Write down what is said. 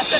একটা